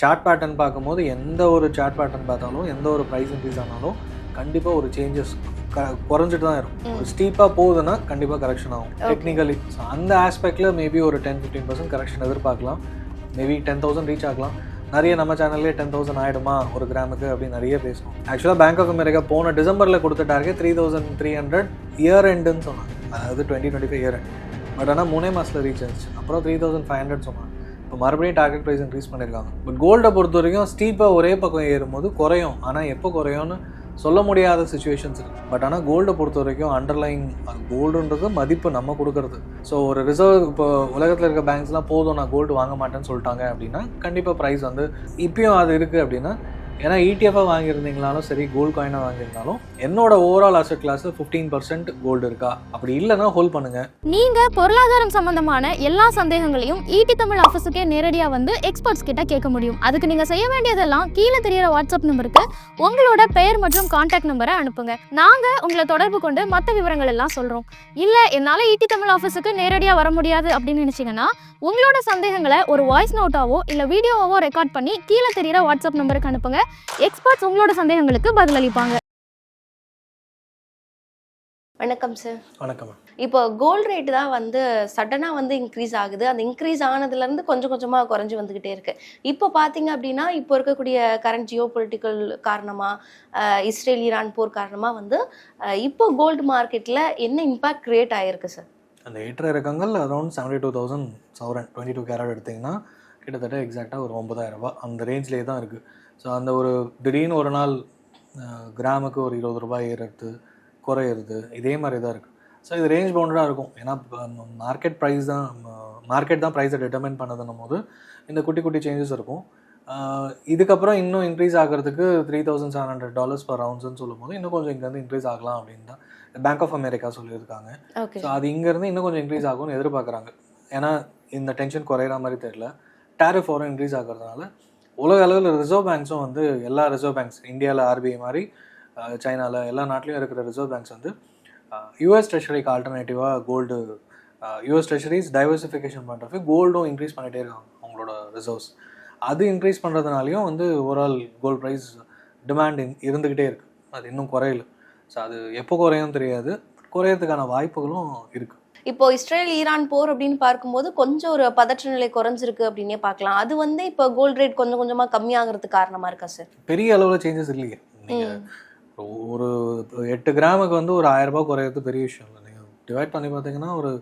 Chart pattern பார்க்கும்போது எந்த ஒரு சார்ட் பேட்டர்ன் பார்த்தாலும் எந்த ஒரு ப்ரைஸ் இன்க்ரீஸ் ஆனாலும் கண்டிப்பாக ஒரு சேஞ்சஸ் குறைஞ்சிட்டு தான் இருக்கும். ஒரு ஸ்டீப்பாக போகுதுன்னா கண்டிப்பாக கரெக்ஷன் ஆகும். டெக்னிக்கலி ஸோ அந்த ஆஸ்பெக்டில் மேபி ஒரு டென் ஃபிஃப்டீன் பர்சன்ட் கரெக்ஷன் எதிர்பார்க்கலாம். மேபி டென் தௌசண்ட் ரீச் ஆகலாம். நிறைய நம்ம சேனல்லே டென் தௌசண்ட் ஆகிடுமா ஒரு கிராமுக்கு அப்படின்னு நிறைய பேசுவோம். ஆக்சுவலாக பேங்க் ஆஃப் அமெரிக்கா போன டிசம்பரில் கொடுத்த target three thousand three hundred year எண்டுன்னு சொன்னாங்க. அதாவது twenty twenty five year end but ஆனால் மூணே மாதத்தில் ரீச் ஆச்சு அப்புறம் த்ரீ தௌசண்ட் ஃபைவ் ஹண்ட்ரட் சொன்னாங்க. இப்போ மறுபடியும் டார்கெட் ப்ரைஸ் இன்க்ரீஸ் பண்ணியிருக்காங்க பட் கோல்டை பொறுத்த வரைக்கும் ஸ்டீப்பாக ஒரே பக்கம் ஏறும்போது குறையும். ஆனால் எப்போ குறையும்னு சொல்ல முடியாத சுச்சுவேஷன்ஸ் இருக்குது பட் ஆனால் கோல்டை பொறுத்த வரைக்கும் அண்டர்லைங் கோல்டுன்றது மதிப்பு நம்ம கொடுக்கறது. ஸோ ஒரு ரிசர்வ் இப்போ உலகத்தில் இருக்க பேங்க்ஸ்லாம் போதும் நான் கோல்டு வாங்க மாட்டேன்னு சொல்லிட்டாங்க அப்படின்னா கண்டிப்பாக ப்ரைஸ் வந்து இப்பயும் அது இருக்குது அப்படின்னா ஏன்னா E இடிஎஃபாக வாங்கியிருந்தீங்களாலும் சரி கோல்டு காயினாக வாங்கியிருந்தாலும் என்னோட overall asset class fifteen percent gold இருக்கா? அப்படி இல்லைன்னா ஹோல்ட் பண்ணுங்க. நீங்க பொருளாதாரம் சம்பந்தமான எல்லா சந்தேகங்களையும் ஈடி தமிழ் ஆஃபீஸுக்கே நேரடியாக வந்து எக்ஸ்பர்ட்ஸ் கிட்ட கேட்க முடியும். அதுக்கு நீங்க செய்ய வேண்டியதெல்லாம் கீழே தெரியற வாட்ஸ்அப் நம்பருக்கு உங்களோட பெயர் மற்றும் கான்டாக்ட் நம்பரை அனுப்புங்க. நாங்க உங்களை தொடர்பு கொண்டு மற்ற விவரங்கள் எல்லாம் சொல்றோம். இல்ல என்னால ஈடி தமிழ் ஆஃபீஸுக்கு நேரடியாக வர முடியாது அப்படின்னு நினைச்சீங்கன்னா உங்களோட சந்தேகங்களை ஒரு வாய்ஸ் நோட்டாவோ இல்ல வீடியோவோ ரெக்கார்ட் பண்ணி கீழே தெரியற வாட்ஸ்அப் நம்பருக்கு அனுப்புங்க. எக்ஸ்பர்ட்ஸ் உங்களோட சந்தேகங்களுக்கு பதிலளிப்பாங்க. வணக்கம் சார் வணக்கம் இப்போ கோல்ட் ரேட் தான் வந்து சடனாக வந்து இன்க்ரீஸ் ஆகுது. அந்த இன்க்ரீஸ் ஆனதுலேருந்து கொஞ்சம் கொஞ்சமாக குறைஞ்சி வந்துக்கிட்டே இருக்கு. இப்போ பார்த்தீங்க அப்படின்னா இப்போ இருக்கக்கூடிய கரண்ட் ஜியோ பொலிட்டிக்கல் காரணமாக இஸ்ரேல் ஈரான் போர் காரணமாக வந்து இப்போ கோல்டு மார்க்கெட்டில் என்ன இம்பாக்ட் கிரியேட் ஆகிருக்கு சார் அந்த ஏற்ற இறக்கங்கள் அரௌண்ட் செவன்டி டூ தௌசண்ட் சவரன் டுவெண்ட்டி டூ கேரட் எடுத்திங்கன்னா கிட்டத்தட்ட எக்ஸாக்டாக ஒரு ஒன்பதாயிரம் ரூபாய் அந்த ரேஞ்ச்லேயே தான் இருக்குது ஸோ அந்த ஒரு திடீர்னு ஒரு நாள் கிராமுக்கு ஒரு இருபது ரூபாய் ஏறுறது குறையிறது இதே மாதிரி தான் இருக்குது ஸோ இது ரேஞ்ச் பவுண்டடாக இருக்கும். ஏன்னா மார்க்கெட் ப்ரைஸ் தான் மார்க்கெட் தான் ப்ரைஸை டிட்டர்மைன் பண்ணதுன்னும் போது இந்த குட்டி குட்டி சேஞ்சஸ் இருக்கும். இதுக்கப்புறம் இன்னும் இன்க்ரீஸ் ஆகிறதுக்கு three thousand seven hundred dollars per ரவுண்ட்ஸ்னு சொல்லும்போது இன்னும் கொஞ்சம் இங்கேருந்து இன்க்ரீஸ் ஆகலாம் அப்படின்னு தான் பேங்க் ஆஃப் அமெரிக்கா சொல்லியிருக்காங்க. ஸோ அது இங்கேருந்து இன்னும் கொஞ்சம் இன்க்ரீஸ் ஆகும்னு எதிர்பார்க்குறாங்க. ஏன்னா இந்த டென்ஷன் குறையிற மாதிரி தெரியல. டேரிஃப் வரும் இன்க்ரீஸ் ஆகிறதுனால. உலக அளவில் ரிசர்வ் பேங்க்ஸும் வந்து எல்லா ரிசர்வ் பேங்க்ஸ் இந்தியாவில் ஆர்பிஐ மாதிரி சைனாவில் எல்லா நாட்டிலையும் இருக்கிற ரிசர்வ் பேங்க்ஸ் வந்து யூஎஸ் ட்ரெஷரிக்கு ஆல்டர்னேட்டிவாக கோல்டு யூஎஸ் ட்ரெஷரிஸ் டைவர்சிஃபிகேஷன் பண்ணுறப்ப கோல்டும் இன்க்ரீஸ் பண்ணிகிட்டே இருக்காங்க அவங்களோட ரிசர்வ்ஸ் அது இன்க்ரீஸ் பண்ணுறதுனாலையும் வந்து ஓவரால் கோல்ட் ப்ரைஸ் டிமாண்ட் இருந்துக்கிட்டே இருக்குது அது இன்னும் குறையல. ஸோ அது எப்போ குறையும் தெரியாது. குறையிறதுக்கான வாய்ப்புகளும் இருக்குது இப்போ இஸ்ரேல் ஈரான் போர் அப்படின்னு பார்க்கும்போது கொஞ்சம் ஒரு பதற்ற நிலை குறைஞ்சிருக்கு அப்படின்னே பார்க்கலாம். அது வந்து இப்போ கோல்ட் ரேட் கொஞ்சம் கொஞ்சமாக கம்மியாகிறதுக்கு காரணமாக இருக்கா சார் பெரிய அளவில் சேஞ்சஸ் இல்லையே. ஒரு எட்டு கிராமுக்கு வந்து ஒரு ஆயிரம் ரூபாய் குறையிறது பெரிய விஷயம் இல்லை. நீங்கள் டிவைட் பண்ணி பார்த்தீங்கன்னா ஒரு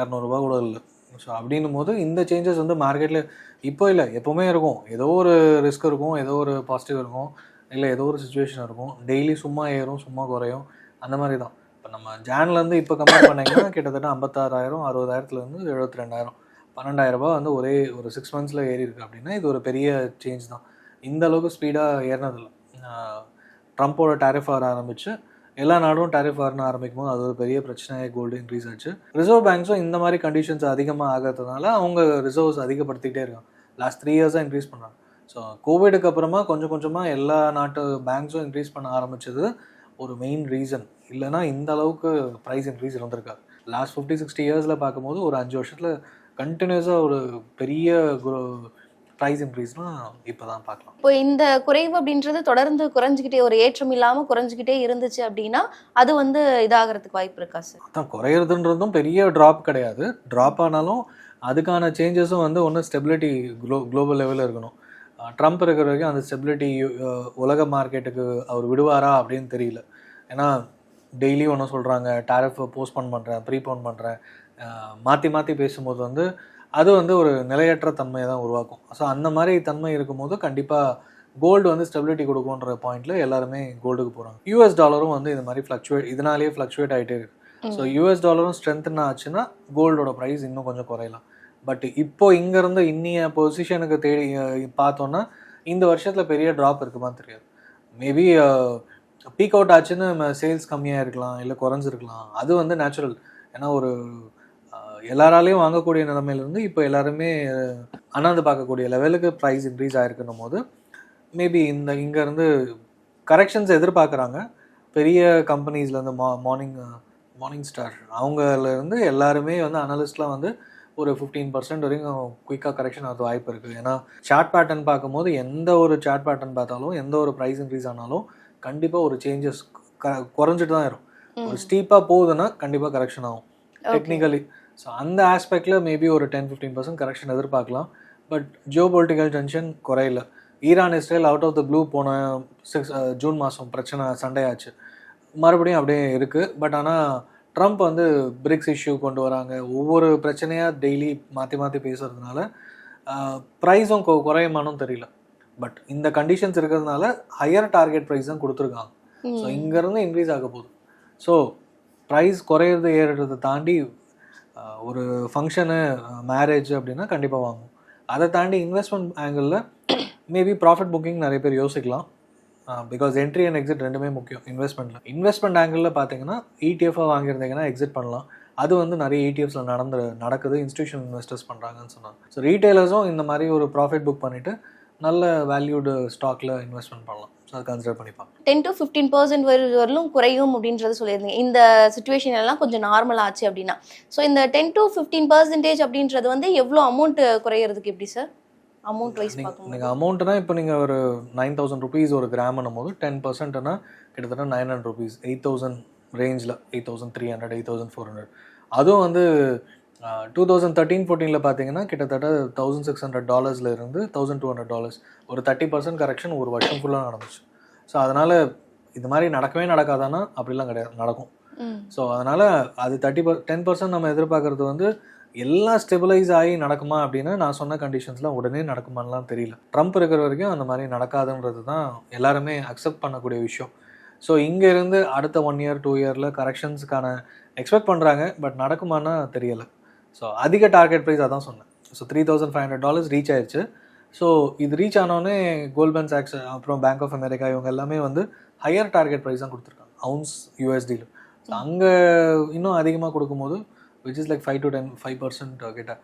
இரநூறுபா கூட இல்லை. ஸோ அப்படின்னும் போது இந்த சேஞ்சஸ் வந்து மார்க்கெட்டில் இப்போ இல்லை. எப்போவுமே இருக்கும். ஏதோ ஒரு ரிஸ்க் இருக்கும் ஏதோ ஒரு பாசிட்டிவ் இருக்கும். இல்லை ஏதோ ஒரு சுச்சுவேஷன் இருக்கும். டெய்லி சும்மா ஏறும் சும்மா குறையும். அந்த மாதிரி தான். நம்ம ஜான்லேருந்து இப்போ கம்பேர் பண்ணிங்கன்னா கிட்டத்தட்ட ஐம்பத்தாறாயிரம் அறுபதாயிரத்துலேருந்து எழுபத்தி ரெண்டாயிரம் பன்னெண்டாயிரம் ரூபாய் வந்து ஒரே ஒரு சிக்ஸ் மந்த்ஸில் ஏறி இருக்கு அப்படின்னா இது ஒரு பெரிய சேஞ்ச் தான். இந்த அளவுக்கு ஸ்பீடாக ஏறினதில்லை. ட்ரம்ப்போட டேரிஃப் வர ஆரம்பிச்சு எல்லா நாடும் டேரிஃப் வரணும் ஆரம்பிக்கும் போது அது ஒரு பெரிய பிரச்சனையாக கோல்டு இன்க்ரீஸ் ஆச்சு. ரிசர்வ் பேங்க்ஸும் இந்த மாதிரி கண்டிஷன்ஸ் அதிகமாக ஆகிறதுனால அவங்க ரிசர்வ்ஸ் அதிகப்படுத்திக்கிட்டே இருக்காங்க. லாஸ்ட் த்ரீ இயர்ஸாக இன்க்ரீஸ் பண்ணுறாங்க ஸோ கோவிடுக்கு அப்புறமா கொஞ்சம் கொஞ்சமாக எல்லா நாட்டு பேங்க்ஸும் இன்க்ரீஸ் பண்ண ஆரம்பிச்சது ஒரு மெயின் ரீசன் இல்லைன்னா இந்த அளவுக்கு ப்ரைஸ் இன்க்ரீஸ் இருந்திருக்காது லாஸ்ட் ஃபிஃப்டி சிக்ஸ்டி இயர்ஸில் பார்க்கும்போது ஒரு அஞ்சு வருஷத்தில் கண்டினியூஸாக ஒரு பெரிய ப்ரைஸ் இன்க்ரீஸ்னால் இப்போ தான் பார்க்கலாம். இப்போ இந்த குறைவு அப்படின்றது தொடர்ந்து குறைஞ்சிக்கிட்டே ஒரு ஏற்றம் இல்லாமல் குறைஞ்சிக்கிட்டே இருந்துச்சு அப்படின்னா அது வந்து இதாகிறதுக்கு வாய்ப்பு இருக்கா சார் அதான் குறையிறதுன்றதும் பெரிய ட்ராப் கிடையாது. ட்ராப் ஆனாலும் அதுக்கான சேஞ்சஸும் வந்து ஒன்று ஸ்டெபிலிட்டி குளோ குளோபல் லெவலில் இருக்கணும். ட்ரம்ப் இருக்கிற வரைக்கும் அந்த ஸ்டெபிலிட்டி உலக மார்க்கெட்டுக்கு அவர் விடுவாரா அப்படின்னு தெரியல. ஏன்னா டெய்லி ஒன்று சொல்கிறாங்க டேரிஃப் போஸ்ட்போன் பண்ணுறேன் ப்ரீபோன் பண்ணுறேன் மாற்றி மாற்றி பேசும்போது வந்து அது வந்து ஒரு நிலையற்ற தன்மையை தான் உருவாக்கும். ஸோ அந்த மாதிரி தன்மை இருக்கும்போது கண்டிப்பாக கோல்டு வந்து ஸ்டெபிலிட்டி கொடுக்குன்ற பாயிண்ட்ல எல்லாருமே கோல்டுக்கு போகிறாங்க யூஎஸ் டாலரும் வந்து இந்த மாதிரி ஃப்ளக்சுவேட் இதனாலேயே ஃப்ளக்சுவேட் ஆகிட்டே இருக்கு. ஸோ யூஎஸ் டாலரும் ஸ்ட்ரென்த்னா ஆச்சுன்னா கோல்டோட ப்ரைஸ் இன்னும் கொஞ்சம் குறையலாம். பட் இப்போ இங்கேருந்து இன்னிய பொசிஷனுக்கு தேடி பார்த்தோன்னா இந்த வருஷத்தில் பெரிய ட்ராப் இருக்குமா தெரியாது. மேபி பீக் அவுட் ஆச்சுன்னு நம்ம சேல்ஸ் கம்மியாக இருக்கலாம் இல்லை குறைஞ்சிருக்கலாம். அது வந்து நேச்சுரல் ஏன்னா ஒரு எல்லாராலையும் வாங்கக்கூடிய நிலைமையிலேருந்து இப்போ எல்லாருமே அண்ணாந்து பார்க்கக்கூடிய லெவலுக்கு ப்ரைஸ் இன்க்ரீஸ் ஆகிருக்குன்னும் போது மேபி இந்த இங்கேருந்து கரெக்ஷன்ஸ் எதிர்பார்க்குறாங்க. பெரிய கம்பெனிஸ்லேருந்து மா மார்னிங் மார்னிங் ஸ்டார் அவங்கலேருந்து எல்லாருமே வந்து அனலிஸ்ட்லாம் வந்து ஒரு ஃபிஃப்டீன் பர்சன்ட் வரைக்கும் குயிக்காக கரெக்ஷன் ஆகிறது வாய்ப்பு இருக்குது. ஏன்னா சார்ட் பேட்டர்ன் பார்க்கும்போது எந்த ஒரு சார்ட் பேட்டர்ன் பார்த்தாலும் எந்த ஒரு ப்ரைஸ் இன்க்ரீஸ் ஆனாலும் கண்டிப்பாக ஒரு சேஞ்சஸ் குறைஞ்சிட்டு தான் இருக்கும். ஒரு ஸ்டீப்பாக போகுதுன்னா கண்டிப்பாக கரெக்ஷன் ஆகும். டெக்னிக்கலி ஸோ அந்த ஆஸ்பெக்டில் மேபி ஒரு டென் ஃபிஃப்டீன் பர்சன்ட் கரெக்ஷன் எதிர்பார்க்கலாம். பட் ஜியோ பொலிட்டிக்கல் டென்ஷன் குறையல. Iran Israel out of the blue போன சிக்ஸ் ஜூன் மாதம் பிரச்சனை சண்டே ஆச்சு மறுபடியும் அப்படியே இருக்குது பட் ஆனால் ட்ரம்ப் வந்து பிரிக்ஸ் இஷ்யூ கொண்டு வராங்க. ஒவ்வொரு பிரச்சனையாக டெய்லி மாற்றி மாற்றி பேசுறதுனால ப்ரைஸும் குறையுமானும் தெரியல. பட் இந்த கண்டிஷன்ஸ் இருக்கிறதுனால ஹையர் டார்கெட் ப்ரைஸ் தான் கொடுத்துருக்காங்க. ஸோ இங்கேருந்து இன்க்ரீஸ் ஆக போகுது. ஸோ ப்ரைஸ் குறையிறது ஏறுறதை தாண்டி ஒரு ஃபங்க்ஷனு மேரேஜ் அப்படின்னா கண்டிப்பாக வாங்கும். அதை தாண்டி இன்வெஸ்ட்மெண்ட் ஆங்கிளில் மேபி ப்ராஃபிட் புக்கிங் நிறைய பேர் யோசிக்கலாம். பிகாஸ் என்ட்ரி அண்ட் எக்ஸிட் ரெண்டுமே முக்கியம் இன்வெஸ்ட்மெண்ட்டில் இன்வெஸ்ட்மெண்ட் ஆங்கிளில் பார்த்தீங்கன்னா E இடிஎஃபாக வாங்கியிருந்தீங்கன்னா எக்ஸிட் பண்ணலாம். அது வந்து நிறைய E இடிஎஃப்ஸில் நடந்து நடக்குது. இன்ஸ்டியூஷன் இன்வெஸ்டர்ஸ் பண்ணுறாங்கன்னு சொன்னாங்க. ஸோ ரீட்டைலர்ஸும் இந்த மாதிரி ஒரு ப்ராஃபிட் புக் பண்ணிவிட்டு நல்ல வேல்யூடு ஸ்டாக்கில் இன்வெஸ்ட்மெண்ட் பண்ணலாம். ஸோ அதை கன்சிடர் பண்ணிப்பாங்க டென் டு ஃபிஃப்டீன் பர்சன்ட் வரலும் குறையும் அப்படின்றது சொல்லியிருந்தீங்க. இந்த சுச்சுவேஷன் எல்லாம் கொஞ்சம் நார்மல் ஆச்சு அப்படின்னா. ஸோ இந்த டென் டு ஃபிஃப்டீன் பர்சன்டேஜ் அப்படின்றது வந்து எவ்வளோ அமௌண்ட் குறையிறதுக்கு எப்படி சார் அமௌண்ட் வைஸ் பார்க்கும்போது நீங்கள் அமௌண்ட்னா இப்போ நீங்கள் ஒரு நைன் தௌசண்ட் ருபீஸ் ஒரு கிராம்னும் போது டென் பர்சன்ட்னா கிட்டத்தட்ட nine hundred rupees eight thousand ரேஞ்சில் eight thousand three hundred eight thousand four hundred அதுவும் வந்து டூ தௌசண்ட் தேர்ட்டீன் ஃபோர்டீனில் பார்த்தீங்கன்னா கிட்டத்தட்ட தௌசண்ட் சிக்ஸ் ஹண்ட்ரட் டாலர்ஸில் இருந்து தௌசண்ட் டூ ஹண்ட்ரட் டாலர்ஸ் ஒரு தேர்ட்டி பர்சன்ட் கரெக்ஷன் ஒரு வருஷம் ஃபுல்லாக நடந்துச்சு. ஸோ அதனால் இது மாதிரி நடக்கவே நடக்காதானா அப்படிலாம் கிடையாது நடக்கும். ஸோ அதனால் அது தேர்ட்டி பர் டென் பர்சன்ட் நம்ம எதிர்பார்க்கறது வந்து எல்லாம் ஸ்டெபிலைஸ் ஆகி நடக்குமா அப்படின்னா நான் சொன்ன கண்டிஷன்ஸ்லாம் உடனே நடக்குமான்லாம் தெரியல. ட்ரம்ப் இருக்கிற வரைக்கும் அந்த மாதிரி நடக்காதுன்றது தான் எல்லாருமே அக்செப்ட் பண்ணக்கூடிய விஷயம். ஸோ இங்கேருந்து அடுத்த ஒன் இயர் டூ இயரில் கரெக்ஷன்ஸுக்கான எக்ஸ்பெக்ட் பண்ணுறாங்க பட் நடக்குமான்னா தெரியலை. ஸோ அதிக டார்கெட் ப்ரைஸ் அதான் சொன்னேன். So three thousand five hundred dollars reach ஆயிடுச்சு ஸோ இது ரீச் ஆனோடனே கோல்ட்மேன் சாக்ஸ் அப்புறம் பேங்க் ஆஃப் அமெரிக்கா இவங்க எல்லாமே வந்து ஹையர் டார்கெட் ப்ரைஸ் தான் கொடுத்துருக்காங்க அவுன்ஸ் யூஎஸ்டியில் ஸோ அங்கே இன்னும் அதிகமாக கொடுக்கும்போது which is like five to ten five percent கிட்ட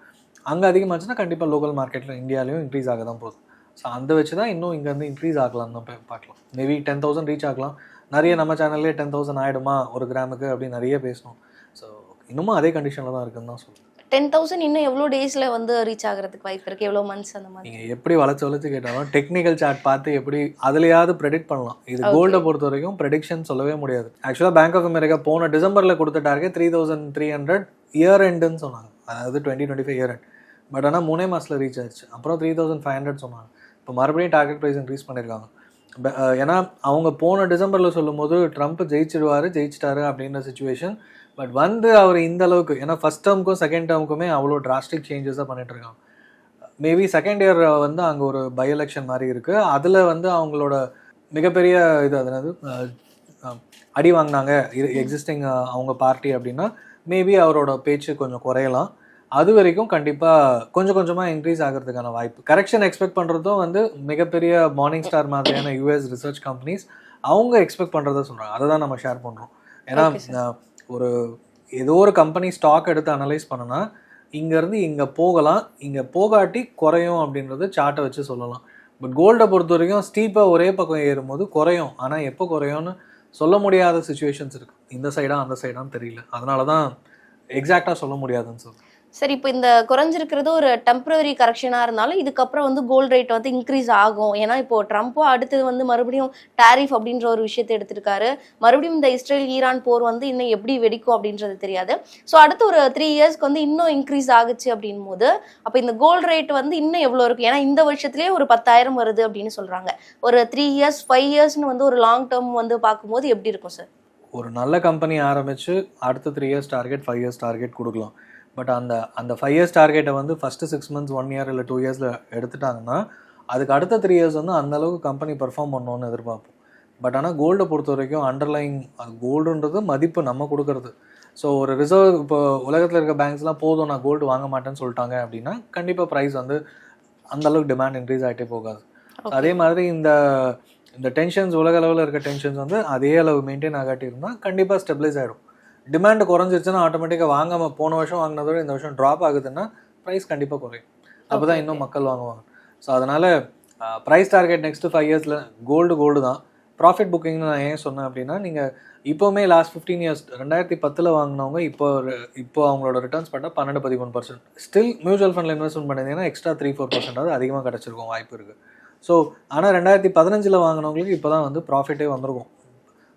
அங்கே அதிகமாச்சுன்னா கண்டிப்பாக லோக்கல் மார்க்கெட்டில் இந்தியாலையும் இன்க்ரீஸ் ஆக தான் போகுது. ஸோ அந்த வச்சு தான் இன்னும் இங்கேருந்து இன்க்ரீஸ் ஆகலாம் தான் பார்க்கலாம். மேபி டென் தௌசண்ட் ரீச் ஆகலாம். நிறைய நம்ம சேனல்லே டென் தௌசண்ட் ஆகிடுமா ஒரு கிராமுக்கு அப்படின்னு நிறைய பேசணும். ஸோ இன்னமும் அதே கண்டிஷனில் தான் இருக்குன்னு தான் சொல்லுவேன் டென் தௌசண்ட் இன்னும் எவ்வளோ டேஸில் வந்து ரீச் ஆகிறதுக்கு வாய்ப்பு இருக்குது எவ்வளோ மந்த்ஸ் அந்த மாதிரி? நீங்கள் எப்படி வளைச்சு வளைச்சு கேட்டாலும் டெக்னிக்கல் சார்ட் பார்த்து எப்படி அதுலயாவது ப்ரெடிக்ட் பண்ணலாம். இது கோல்டை பொறுத்த வரைக்கும் ப்ரெடிக்ஷன் சொல்லவே முடியாது. ஆக்சுவலாக பேங்க் ஆஃப் அமெரிக்கா போன டிசம்பரில் கொடுத்த target three thousand three hundred year எண்டுன்னு சொன்னாங்க. அதாவது twenty twenty five year end but ஆனால் மூணே மாதத்தில் ரீச் ஆயிடுச்சு அப்புறம் த்ரீ தௌசண்ட் ஃபைவ் ஹண்ட்ரட் சொன்னாங்க. இப்போ மறுபடியும் டார்கெட் ப்ரைஸ் இன்க்ரீஸ் பண்ணியிருக்காங்க ஏன்னா அவங்க போன டிசம்பரில் சொல்லும்போது ட்ரம்ப் ஜெயிச்சிடுவார் ஜெயிச்சிட்டாரு அப்படின்ற சுச்சுவேஷன் பட் வந்து அவர் இந்த அளவுக்கு ஏன்னா ஃபஸ்ட் டேர்முக்கும் செகண்ட் டேர்முக்குமே அவ்வளோ டிராஸ்டிக் சேஞ்சஸாக பண்ணிட்டுருக்காங்க மேபி செகண்ட் இயர் வந்து அங்கே ஒரு பை எலெக்ஷன் மாதிரி இருக்குது அதில் வந்து அவங்களோட மிகப்பெரிய இது அது என்னது? அடி வாங்கினாங்க. இது எக்ஸிஸ்டிங் அவங்க பார்ட்டி அப்படின்னா மேபி அவரோட பேச்சு கொஞ்சம் குறையலாம். அது வரைக்கும் கண்டிப்பாக கொஞ்சம் கொஞ்சமாக இன்க்ரீஸ் ஆகிறதுக்கான வாய்ப்பு. கரெக்ஷன் எக்ஸ்பெக்ட் பண்ணுறதும் வந்து மிகப்பெரிய மார்னிங் ஸ்டார் மாதிரியான யூஎஸ் ரிசர்ச் கம்பெனிஸ் அவங்க எக்ஸ்பெக்ட் பண்ணுறத சொல்கிறாங்க அதை தான் நம்ம ஷேர் பண்ணுறோம் ஏன்னா ஒரு ஏதோ ஒரு கம்பெனி ஸ்டாக் எடுத்து அனலைஸ் பண்ணனா இங்கேருந்து இங்கே போகலாம். இங்கே போகாட்டி குறையும் அப்படின்றது சார்ட்டை வச்சு சொல்லலாம். பட் கோல்டை பொறுத்த வரைக்கும் ஸ்டீப்பாக ஒரே பக்கம் ஏறும்போது குறையும். ஆனால் எப்போ குறையும்னு சொல்ல முடியாத சுச்சுவேஷன்ஸ் இருக்குது இந்த சைடாக அந்த சைடான்னு தெரியல. அதனால தான் எக்ஸாக்டாக சொல்ல முடியாதுன்னு சொல்லு சரி இப்போ இந்த குறைஞ்சிருக்கிறது ஒரு டெம்பரரி கரெக்ஷனாக இருந்தாலும் இதுக்கப்புறம் வந்து கோல்டு ரேட் வந்து இன்க்ரீஸ் ஆகும். ஏன்னா இப்போ ட்ரம்ப்போ அடுத்தது வந்து மறுபடியும் டேரிஃப் அப்படின்ற ஒரு விஷயத்தை எடுத்திருக்காரு. மறுபடியும் இந்த இஸ்ரேல் ஈரான் போர் வந்து இன்னும் எப்படி வெடிக்கும் அப்படின்றது தெரியாது. ஸோ அடுத்த ஒரு த்ரீ இயர்ஸ்க்கு வந்து இன்னும் இன்க்ரீஸ் ஆகுச்சு அப்படின் போது அப்போ இந்த கோல்ட் ரேட் வந்து இன்னும் எவ்வளோ இருக்கும் ஏன்னா இந்த வருஷத்துலேயே ஒரு பத்தாயிரம் வருது அப்படின்னு சொல்கிறாங்க ஒரு த்ரீ இயர்ஸ் ஃபைவ் இயர்ஸ்னு வந்து ஒரு லாங் டேர்ம் வந்து பார்க்கும்போது எப்படி இருக்கும் சார் ஒரு நல்ல கம்பெனி ஆரம்பித்து அடுத்த three years target five years target கொடுக்கலாம். பட் அந்த அந்த ஃபைவ் இயர்ஸ் டார்கெட்டை வந்து first six months one year இல்லை டூ இயர்ஸில் எடுத்துட்டாங்கன்னா அதுக்கு அடுத்த த்ரீ இயர்ஸ் வந்து அந்த அளவுக்கு கம்பெனி பெர்ஃபார்ம் பண்ணணும்னு எதிர்பார்ப்போம். பட் ஆனால் கோல்டை பொறுத்த வரைக்கும் அண்டர்லைங் அது கோல்டுன்றது மதிப்பு நம்ம கொடுக்கறது. ஸோ ஒரு ரிசர்வ் இப்போ உலகத்தில் இருக்க பேங்க்ஸ்லாம் போதும் நான் கோல்டு வாங்க மாட்டேன்னு சொல்லிட்டாங்க அப்படின்னா கண்டிப்பாக ப்ரைஸ் வந்து அந்த அளவுக்கு டிமாண்ட் இன்க்ரீஸ் ஆகிட்டே போகாது. அதே மாதிரி இந்த இந்த டென்ஷன்ஸ் உலக அளவில் இருக்க டென்ஷன்ஸ் வந்து அதே அளவு மெயின்டைன் ஆகாட்டி இருந்தால் கண்டிப்பாக ஸ்டெபிளைஸ் ஆகிடும் டிமாண்ட் குறைஞ்சிருச்சுன்னா ஆட்டோமேட்டிக்காக வாங்காம போன வருஷம் வாங்கினதோட இந்த வருஷம் ட்ராப் ஆகுதுன்னா ப்ரைஸ் கண்டிப்பாக குறையும். அப்போ தான் இன்னும் மக்கள் வாங்குவாங்க. ஸோ அதனால் ப்ரைஸ் டார்கெட் நெக்ஸ்ட் ஃபைவ் இயர்ஸில் கோல்டு கோல்டு தான். ப்ராஃபிட் புக்கிங்னு நான் ஏன் சொன்னேன் அப்படின்னா நீங்கள் இப்போவுமே லாஸ்ட் ஃபிஃப்டீன் இயர்ஸ் ரெண்டாயிரத்தி பத்தில் வாங்கினவங்க இப்போ இப்போ அவங்களோட ரிட்டர்ன்ஸ் பார்த்தா பன்னெண்டு பதிமூணு பர்சன்ட் ஸ்டில் மியூச்சுவல் ஃபண்டில் இன்வெஸ்ட்மெண்ட் பண்ணிங்கன்னா எக்ஸ்ட்ரா த்ரீ ஃபோர் பர்சன்டாவது அதிகமாக கிடச்சிருக்கும் வாய்ப்பு இருக்குது ஸோ ஆனால் ரெண்டாயிரத்தி பதினஞ்சில் வாங்கினவங்களுக்கு இப்போ தான் வந்து ப்ராஃபிட்டே வந்திருக்கும்.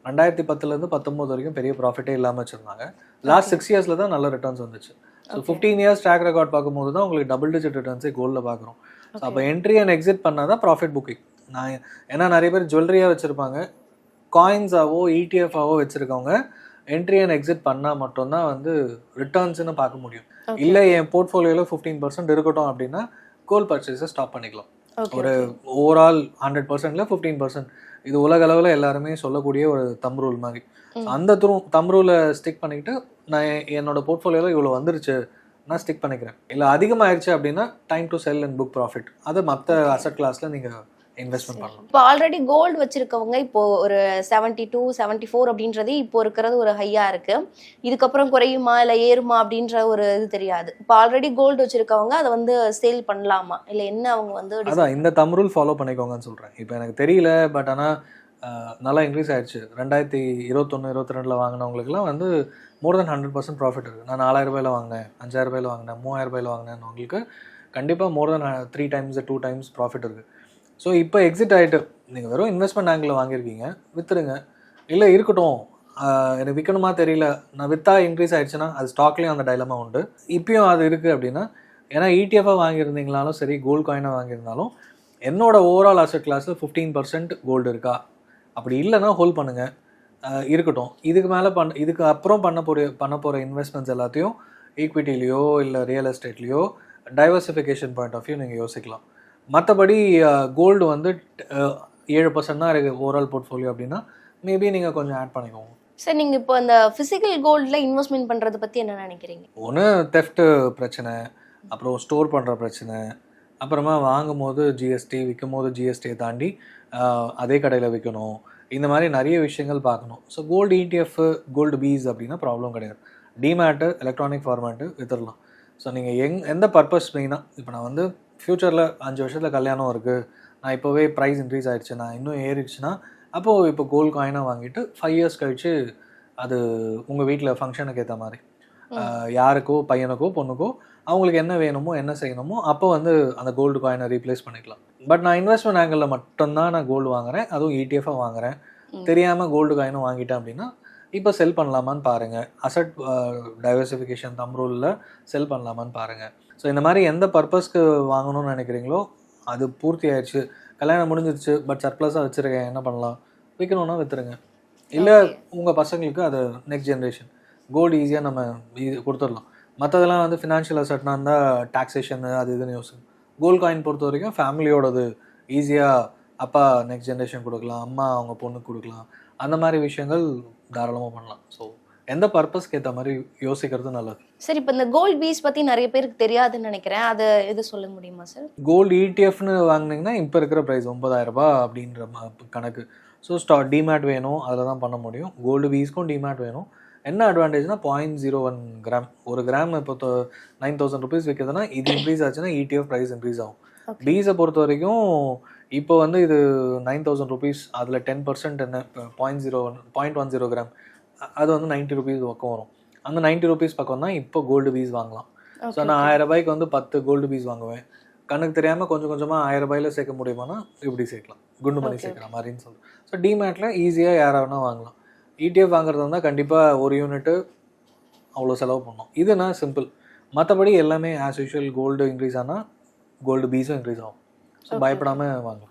ரெண்டாயிரத்தி பத்துலேருந்து பத்தொம்போது வரைக்கும் பெரிய ப்ராஃபிட்டே இல்லாமல் வச்சுருந்தாங்க. லாஸ்ட் சிக்ஸ் இயர்ஸில் தான் நல்ல ரிட்டர்ன்ஸ் வந்துச்சு. So fifteen years track record பார்க்கும்போது தான் உங்களுக்கு டபுள் டிஜிட் ரிட்டர்ன்ஸே கோல்டில் பார்க்குறோம். ஸோ அப்போ என்ட்ரி அண்ட் எக்ஸிட் பண்ணால் தான் ப்ராஃபிட் புக்கிங் நான் ஏன்னா நிறைய பேர் ஜுவல்லரியாக வச்சுருப்பாங்க. காயின்ஸாவோ இடிஎஃபாவோ வச்சுருக்கவங்க என்ட்ரி அண்ட் எக்ஸிட் பண்ணால் மட்டும்தான் வந்து ரிட்டர்ன்ஸ்னு பார்க்க முடியும். இல்லை என் போர்ட்ஃபோலியோவில் ஃபிஃப்டீன் பர்சன்ட் இருக்கட்டும் அப்படின்னா கோல் பர்ச்சேஸை ஸ்டாப் பண்ணிக்கலாம். ஒரு ஓவரால் ஹண்ட்ரட் பர்சன்ட்ல ஃபிஃப்டீன் பர்சன்ட் இது உலக அளவில் எல்லாருமே சொல்லக்கூடிய ஒரு தம் ரூல் மாதிரி. அந்த த்ரூ தம் ரூலை ஸ்டிக் பண்ணிக்கிட்டு நான் என்னோட போர்ட்ஃபோலியோவில் இவ்வளோ வந்துருச்சு நான் ஸ்டிக் பண்ணிக்கிறேன். இல்லை அதிகமாயிருச்சு அப்படின்னா time to sell and book profit அதை மற்ற அசட் கிளாஸில் நீங்கள் இன்வெஸ்ட்மெண்ட் பண்ணலாம் இப்போ ஆல்ரெடி கோல்டு வச்சிருக்கவங்க இப்போ ஒரு செவன்டி டூ செவன்டி ஃபோர் அப்படின்றதே இப்போ இருக்கிறது ஒரு ஹையா இருக்கு. இதுக்கப்புறம் குறையுமா இல்லை ஏறுமா அப்படின்ற ஒரு இது தெரியாது. இப்போ ஆல்ரெடி கோல்டு வச்சிருக்கவங்க அதை வந்து சேல் பண்ணலாமா? இல்லை என்ன அவங்க வந்து அதான் இந்த தம் ரூல் ஃபாலோ பண்ணிக்கோங்கன்னு சொல்கிறேன் இப்போ எனக்கு தெரியல பட் ஆனால் நல்லா இன்க்ரீஸ் ஆயிடுச்சு. ரெண்டாயிரத்தி இருபத்தொன்று இருபத்தி ரெண்டில் வாங்கினவங்களுக்குலாம் வந்து more than hundred percent profit இருக்குது நான் நாலாயிரம் ரூபாயில வாங்கினேன் அஞ்சாயிரம் ரூபாயில வாங்கினேன் மூவாயிரம் ரூபாயில வாங்கினேன் உங்களுக்கு கண்டிப்பாக more than three times two times profit இருக்குது ஸோ இப்போ எக்ஸிட் ஆகிட்டு நீங்கள் வெறும் இன்வெஸ்ட்மெண்ட் ஆங்கிளில் வாங்கியிருக்கீங்க விற்றுருங்க இல்லை இருக்கட்டும். எனக்கு விற்கணுமா தெரியல. நான் விற்றா இன்க்ரீஸ் ஆயிடுச்சுன்னா அது ஸ்டாக்லேயும் அந்த டைலமா உண்டு. இப்பயும் அது இருக்குது அப்படின்னா ஏன்னா இடிஎஃபாக வாங்கியிருந்தீங்களாலும் சரி கோல்டு காயினாக வாங்கியிருந்தாலும் என்னோட ஓவரால் அசட் கிளாஸில் ஃபிஃப்டீன் பர்சன்ட் கோல்டு இருக்கா? அப்படி இல்லைன்னா ஹோல்ட் பண்ணுங்கள் இருக்கட்டும். இதுக்கு மேலே பண்ண இதுக்கு அப்புறம் பண்ண போகிற பண்ண போகிற இன்வெஸ்ட்மெண்ட்ஸ் எல்லாத்தையும் ஈக்விட்டிலேயோ இல்லை ரியல் எஸ்டேட்லேயோ டைவர்சிஃபிகேஷன் பாயிண்ட் ஆஃப் வியூ நீங்கள் யோசிக்கலாம். மற்றபடி கோல்டு வந்து ஏழு பர்சன்ட் தான் இருக்குது ஓவரால் போர்ட்ஃபோலியோ அப்படின்னா மேபி நீங்கள் கொஞ்சம் ஆட் பண்ணிக்கோங்க. சரி நீங்க இப்போ இந்த பிசிக்கல் கோல்ட்ல இன்வெஸ்ட்மெண்ட் பண்றதை பத்தி என்ன நினைக்கிறீங்க? ஒன்று தெஃப்ட் பிரச்சனை அப்புறம் ஸ்டோர் பண்ணுற பிரச்சனை அப்புறமா வாங்கும் போது ஜிஎஸ்டி விற்கும் போது ஜிஎஸ்டியை தாண்டி அதே கடையில் விற்கணும் இந்த மாதிரி நிறைய விஷயங்கள் பார்க்கணும். So gold ETF gold BeES அப்படின்னா ப்ராப்ளம் கிடையாது. டிமேட்டு எலக்ட்ரானிக் ஃபார்மேட்டு வித்துடலாம். ஸோ நீங்கள் எங் எந்த பர்பஸ் மெயினாக இப்போ நான் வந்து ஃப்யூச்சரில் அஞ்சு வருஷத்தில் கல்யாணம் இருக்குது நான் இப்போவே ப்ரைஸ் இன்க்ரீஸ் ஆயிடுச்சு. நான் இன்னும் ஏறிடுச்சுன்னா அப்போது இப்போ கோல்டு காயினாக வாங்கிட்டு ஃபைவ் இயர்ஸ் கழிச்சு அது உங்கள் வீட்டில் ஃபங்க்ஷனுக்கு ஏற்ற மாதிரி. யாருக்கோ பையனுக்கோ பொண்ணுக்கோ அவங்களுக்கு என்ன வேணுமோ என்ன செய்யணுமோ அப்போ வந்து அந்த கோல்டு காயினை ரீப்ளேஸ் பண்ணிக்கலாம். பட் நான் இன்வெஸ்ட்மெண்ட் ஆங்கிளில் மட்டும்தான் நான் கோல்டு வாங்குறேன். அதுவும் இடிஎஃபாக வாங்குறேன். ம். தெரியாமல் கோல்டு காயினும் வாங்கிட்டேன் அப்படின்னா இப்போ செல் பண்ணலாமான்னு பாருங்கள் அசட் டைவர்சிஃபிகேஷன் தம் ரூலில் செல் பண்ணலாமான்னு பாருங்கள் ஸோ இந்த மாதிரி எந்த பர்பஸ்க்கு வாங்கணும்னு நினைக்கிறீங்களோ அது பூர்த்தி ஆயிடுச்சு. கல்யாணம் முடிஞ்சிருச்சு பட் சர்ப்ளஸாக வச்சுருக்கேன். என்ன பண்ணலாம்? விற்கணும்னா விற்றுருங்க இல்லை. உங்கள் பசங்களுக்கு அது நெக்ஸ்ட் ஜென்ரேஷன் கோல்டு ஈஸியாக நம்ம இது கொடுத்துடலாம். மற்றதெல்லாம் வந்து ஃபினான்ஷியல் அசட்னா இருந்தால் டாக்ஸேஷன் அது இதுன்னு யோசிக்கும் கோல்டு காயின் பொறுத்த வரைக்கும் ஃபேமிலியோடது ஈஸியாக அப்பா நெக்ஸ்ட் ஜென்ரேஷன் கொடுக்கலாம் அம்மா அவங்க பொண்ணுக்கு கொடுக்கலாம். அந்த மாதிரி விஷயங்கள் தாராளமாக பண்ணலாம். ஸோ எந்த பர்பஸ்க்கு ஏற்ற மாதிரி யோசிக்கிறது நல்லது? சரி இப்போ இந்த கோல்ட் பீஸ் பத்தி நிறைய பேருக்கு தெரியாதுன்னு நினைக்கிறேன். அதை எது சொல்ல முடியுமா சார் கோல்டு இடிஎஃப்னு வாங்குனீங்கன்னா இப்போ இருக்கிற ப்ரைஸ் ஒன்பதாயிரம் ரூபாய் அப்படின்ற கணக்கு. ஸோ ஸ்டா டிமேட் வேணும் அதில் தான் பண்ண முடியும். கோல்டு பீஸ்க்கும் டிமேட் வேணும். என்ன அட்வான்டேஜ்னா பாயிண்ட் ஜீரோ ஒன் கிராம் ஒரு கிராம் இப்போ நைன் தௌசண்ட் ருபீஸ் விற்கிறதுனா இது இன்க்ரீஸ் ஆச்சுன்னா இடிஎஃப் ப்ரைஸ் இன்க்ரீஸ் ஆகும். பீஸை பொறுத்த வரைக்கும் இப்போ வந்து இது நைன் தௌசண்ட் ருபீஸ் அதில் டென் பர்சன்ட் என்ன point zero one point one zero gram அது வந்து நைன்ட்டி ருபீஸ் பக்கம் வரும். அந்த நைன்ட்டி ருபீஸ் பக்கம் தான் இப்போ கோல்டு பீஸ் வாங்கலாம். ஸோ நான். ஆயிரம் ரூபாய்க்கு வந்து பத்து கோல்டு பீஸ் வாங்குவேன். கண்ணுக்கு தெரியாமல் கொஞ்சம் கொஞ்சமாக ஆயிரம் ரூபாயில சேர்க்க முடியுமானா இப்படி சேர்க்கலாம். குண்டு Okay, சேர்க்குற மாதிரின்னு சொல்லு ஸோ டிமேட்டில் ஈஸியாக யாராக வேணால் வாங்கலாம். இடிஎஃப் வாங்குறது இருந்தால் கண்டிப்பாக ஒரு யூனிட்டு அவ்வளோ செலவு பண்ணோம். இதுனா சிம்பிள் மற்றபடி எல்லாமே ஆஸ் யூஷுவல் கோல்டு இன்க்ரீஸ் ஆனால் கோல்டு பீஸும் இன்க்ரீஸ் ஆகும். ஸோ. பயப்படாமல் வாங்கலாம்.